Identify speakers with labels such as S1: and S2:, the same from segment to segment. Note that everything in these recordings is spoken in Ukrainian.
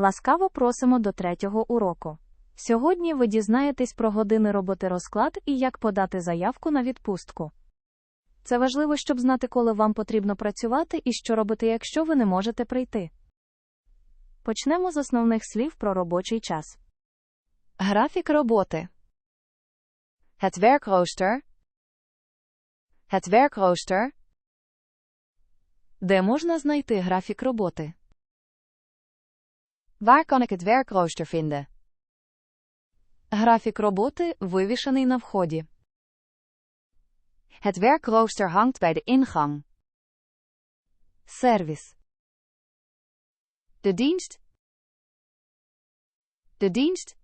S1: Ласкаво просимо до третього уроку. Сьогодні ви дізнаєтесь про години роботи розклад і як подати заявку на відпустку. Це важливо, щоб знати, коли вам потрібно працювати і що робити, якщо ви не можете прийти. Почнемо з основних слів про робочий час.
S2: Графік роботи. Het werkrooster. Het werkrooster. Де можна знайти графік роботи? Waar kan ik het werkrooster vinden? Графік роботи вивішений на вході. Het werkrooster hangt bij de ingang. Сервіс. De dienst. De dienst.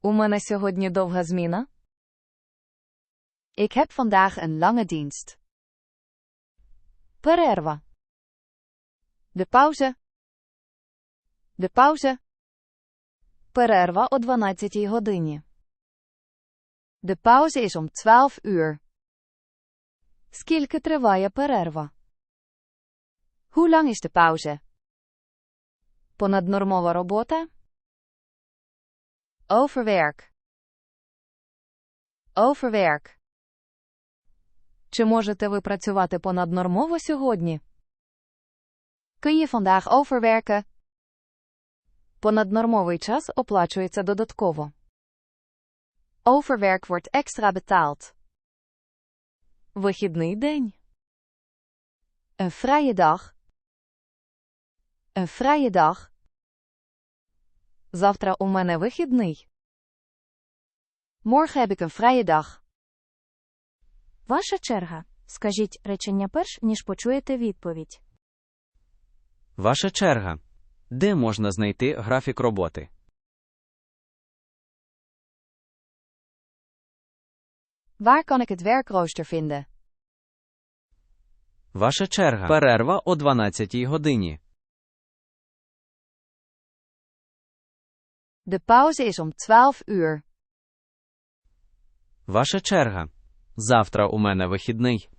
S2: У мене сьогодні довга зміна. Ik heb vandaag een lange dienst. Перерва. De pauze. De pauze. Перерва о 12 годині. De pauze is om 12 uur. Скільки триває перерва? Hoe lang is de pauze? Понаднормова робота? Overwerk. Overwerk. Чи можете ви працювати понаднормово сьогодні? Kun je vandaag overwerken? Понаднормовий час оплачується додатково. Overwerk wordt extra betaald. Вихідний день. Een vrije dag. Een vrije dag. Завтра у мене вихідний. Morgen heb ik een vrije dag.
S1: Ваша черга. Скажіть речення перш, ніж почуєте відповідь.
S3: Ваша черга. Де можна знайти графік роботи?
S2: Waar kan ik het werkrooster vinden?
S3: Ваша черга. Перерва о 12 годині.
S2: De pauze is om 12 uur.
S3: Ваша черга. Завтра у мене вихідний.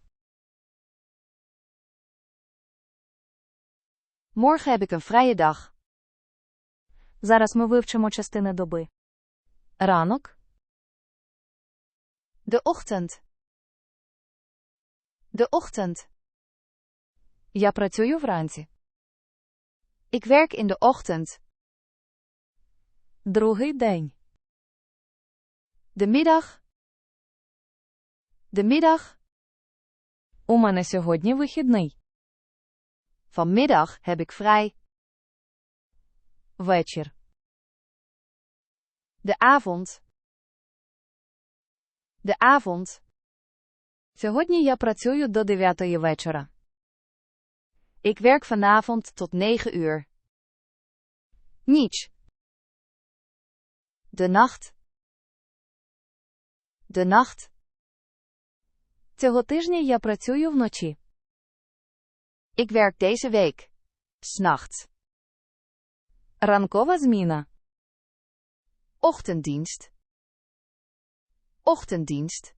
S2: Morgen heb ik een vrije dag.
S1: Зараз ми вивчимо частини доби.
S2: Ранок. De ochtend. De ochtend. Я працюю вранці. Ik werk in de ochtend.
S1: Другий день.
S2: De middag. De middag.
S1: У мене сьогодні вихідний.
S2: Vanmiddag heb ik vrij.
S1: Вечір.
S2: De avond. De avond.
S1: Сьогодні я працюю до 9 вечора.
S2: Ik werk vanavond tot 9 uur. Ніч. De nacht. De nacht.
S1: Цього тижня я працюю вночі.
S2: Ik werk deze week. S'nachts.
S1: Ранкова зміна.
S2: Ochtenddienst. Ochtenddienst.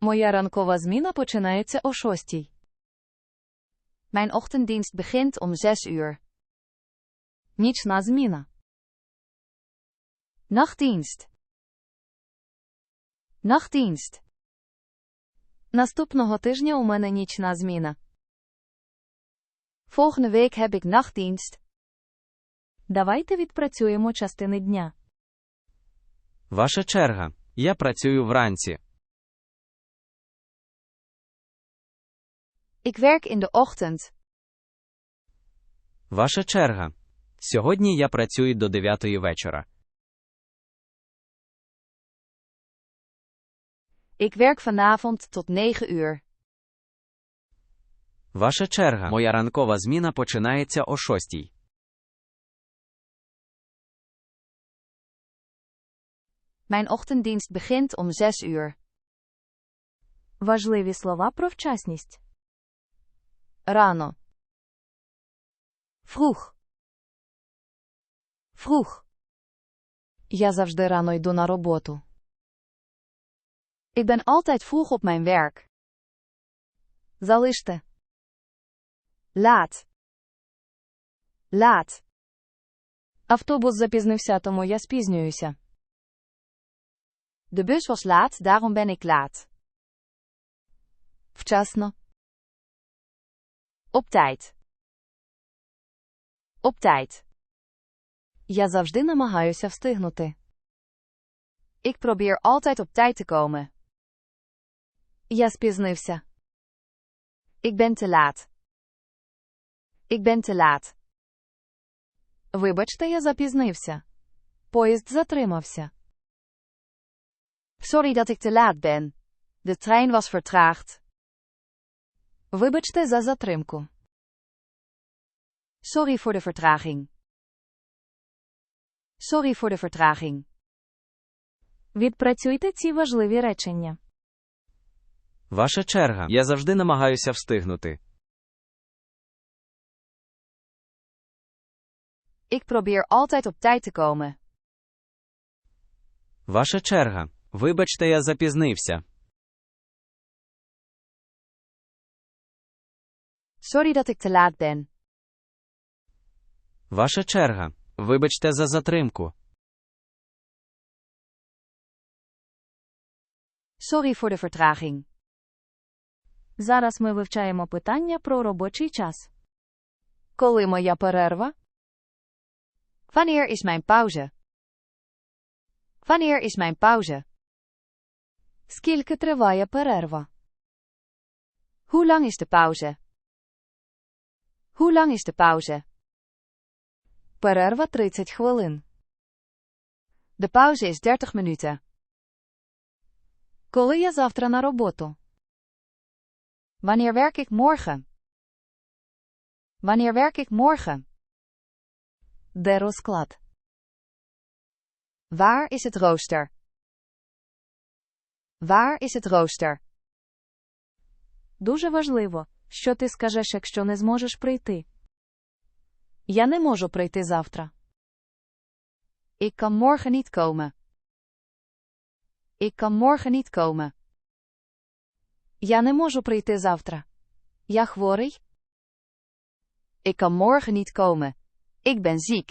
S1: Моя ранкова зміна починається о 6.
S2: Mijn ochtenddienst begint om 6 uur.
S1: Нічна зміна.
S2: Nachtdienst. Nachtdienst.
S1: Наступного тижня у мене нічна зміна.
S2: Volgende week heb ik nachtdienst.
S1: Давайте відпрацюємо частини дня.
S3: Ваша черга. Я працюю вранці.
S2: Ik werk in de ochtend.
S3: Ваша черга. Сьогодні я працюю до 9 вечора.
S2: Ik werk vanavond tot 9 uur.
S3: Ваша черга. Моя ранкова зміна починається о 6.
S2: Mijn ochtenddienst begint om 6 uur.
S1: Важливі слова про вчасність.
S2: Rano. Vroeg. Vroeg.
S1: Я завжди рано йду на роботу.
S2: Ik ben altijd vroeg op mijn werk.
S1: Залиште.
S2: Laat. Laat.
S1: Автобус запізнився, тому я спізнююся.
S2: De bus was laat, daarom ben ik laat.
S1: Вчасно.
S2: Op tijd. Op tijd.
S1: Я завжди намагаюся встигнути.
S2: Ik probeer altijd op tijd te komen.
S1: Я спізнився.
S2: Ik ben te laat. Ik ben te laat.
S1: Вибачте, я запізнився. Поїзд затримався.
S2: Sorry dat ik te laat ben. De trein was vertraagd.
S1: Вибачте за затримку.
S2: Sorry voor de vertraging. Sorry voor de vertraging.
S1: Відпрацюйте ці важливі речення.
S3: Ваша черга. Я завжди намагаюся встигнути.
S2: Ik probeer altijd op tijd te komen.
S3: Ваша черга. Вибачте, я запізнився.
S2: Sorry dat ik te laat ben.
S3: Ваша черга. Вибачте за затримку.
S2: Sorry voor de vertraging.
S1: Зараз ми вивчаємо питання про робочий час. Коли моя перерва?
S2: Wanneer is mijn pauze? Wanneer is mijn pauze?
S1: Скільки триває перерва?
S2: Hoe lang is de pauze? Hoe lang is de pauze?
S1: Перерва 30 хвилин.
S2: De pauze is 30 minuten.
S1: Коли я завтра на роботу?
S2: Wanneer werk ik morgen? Wanneer werk ik morgen?
S1: Де розклад?
S2: Waar is het rooster? Waar is het rooster?
S1: Дуже важливо, що ти скажеш, якщо не зможеш прийти. Я не можу прийти завтра.
S2: Ik kan morgen niet komen. Ik kan morgen niet komen.
S1: Я не можу прийти завтра. Я хворий.
S2: Ik kan morgen niet komen. Ik ben ziek.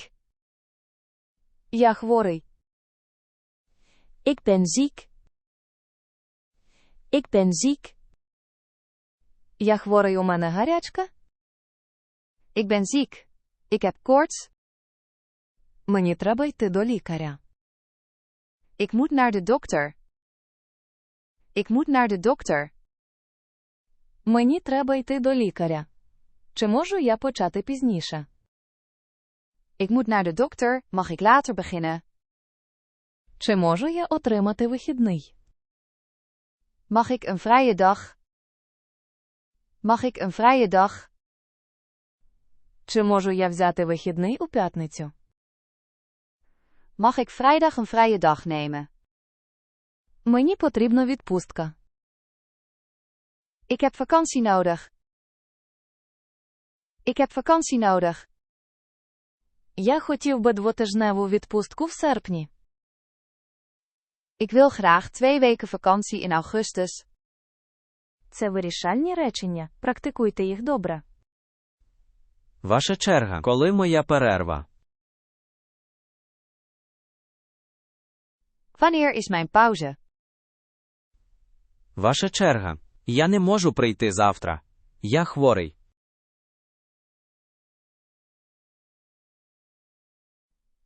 S1: Я хворий. Ik ben ziek. Ik ben ziek. Я хворий, у мене гарячка.
S2: Ik ben ziek. Ik heb koorts.
S1: Мені треба йти до лікаря.
S2: Ik moet naar de dokter. Ik moet naar de dokter.
S1: Мені треба йти до лікаря. Чи можу я почати пізніше?
S2: Ik moet naar de dokter, mag ik later beginnen?
S1: Чи можу я отримати вихідний?
S2: Mag ik een vrije dag? Mag ik een vrije dag?
S1: Чи можу я взяти вихідний у п'ятницю?
S2: Mag ik vrijdag een vrije dag nemen?
S1: Мені потрібна відпустка.
S2: Ik heb vakantie nodig. Ik heb vakantie nodig.
S1: Я хотів би двотижневу відпустку в серпні.
S2: Ik wil graag twee weken vakantie in augustus.
S1: Це вирішальні речення. Практикуйте їх добре.
S3: Ваша черга. Коли моя перерва?
S2: Wanneer is mijn pauze?
S3: Ваша черга. Я не можу прийти завтра. Я хворий.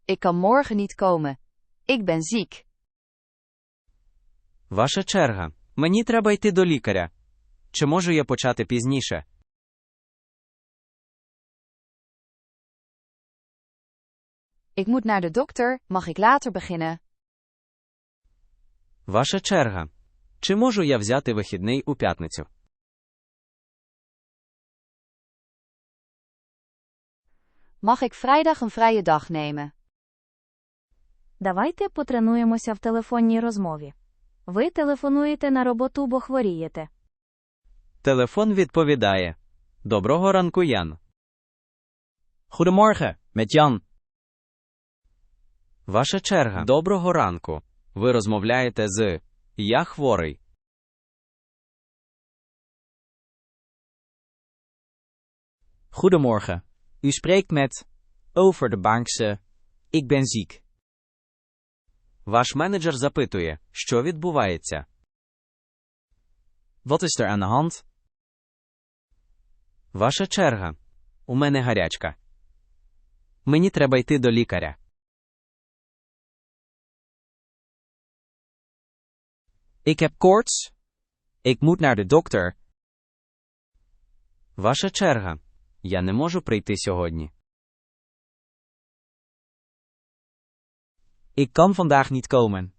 S2: Ik kan morgen niet komen. Ik ben ziek.
S3: Ваша черга. Мені треба йти до лікаря. Чи можу я почати пізніше?
S2: Ik moet naar de dokter, mag ik later beginnen?
S3: Ваша черга. Чи можу я взяти вихідний у п'ятницю?
S2: Mag ik vrijdag een vrije dag nemen?
S1: Давайте потренуємося в телефонній розмові. Ви телефонуєте на роботу, бо хворієте.
S3: Телефон відповідає. Доброго ранку, Ян. Goedemorgen, met Jan. Ваша черга. Доброго ранку. Ви розмовляєте з Я хворий.
S4: Goedemorgen. U spreekt met over de bankse Ik ben ziek.
S3: Ваш менеджер запитує, що відбувається.
S4: Wat is er aan de hand?
S3: Ваша черга. У мене гарячка. Мені треба йти до лікаря.
S4: Ik heb koorts. Ik moet naar de dokter.
S3: Ваша черга. Я не можу прийти сьогодні.
S4: Ik kan vandaag niet komen.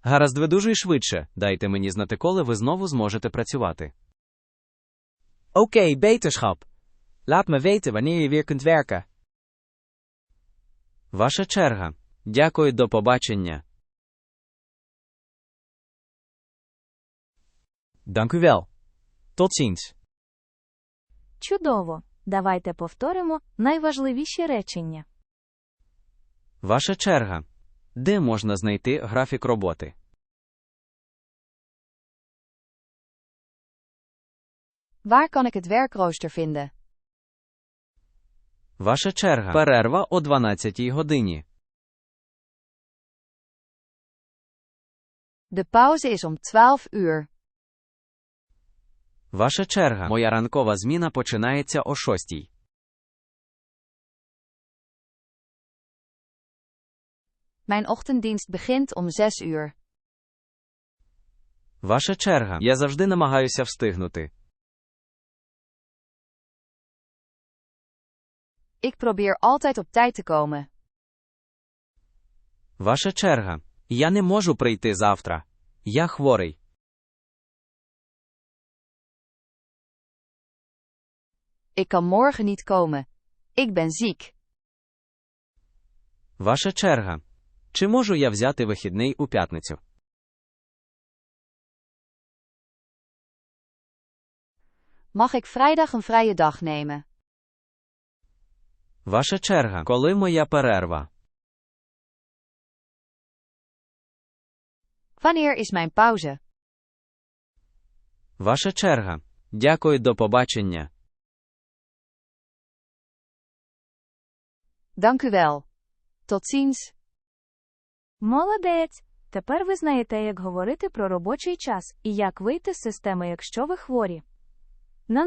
S3: Гаразд, видужуй швидше. Дайте мені знати, коли ви знову зможете працювати.
S4: Oké, beterschap. Laat me weten wanneer je weer kunt werken.
S3: Ваша черга. Дякую, до побачення.
S4: Dank u wel. Tot ziens.
S1: Чудово! Давайте повторимо найважливіші речення.
S3: Ваша черга. Де можна знайти графік роботи?
S2: Waar kan ik het werkrooster vinden?
S3: Ваша черга. Перерва о 12 годині.
S2: De pauze is om 12 uur.
S3: Ваша черга. Моя ранкова зміна починається о 6.
S2: Mijn ochtenddienst begint om 6 uur.
S3: Ваша черга. Я завжди намагаюся встигнути.
S2: Ik probeer altijd op tijd te komen.
S3: Ваша черга. Я не можу прийти завтра. Я хворий.
S2: Ik kan morgen niet komen. Ik ben ziek.
S3: Ваша черга. Чи можу я взяти вихідний у п'ятницю?
S2: Mag ik vrijdag een vrije dag nemen?
S3: Ваша черга. Коли моя перерва?
S2: Wanneer is mijn pauze?
S3: Ваша черга. Дякую, до побачення.
S2: Dank u wel. Tot ziens.
S1: Молодець! Тепер ви знаєте, як говорити про робочий час і як вийти з системи, якщо ви хворі. На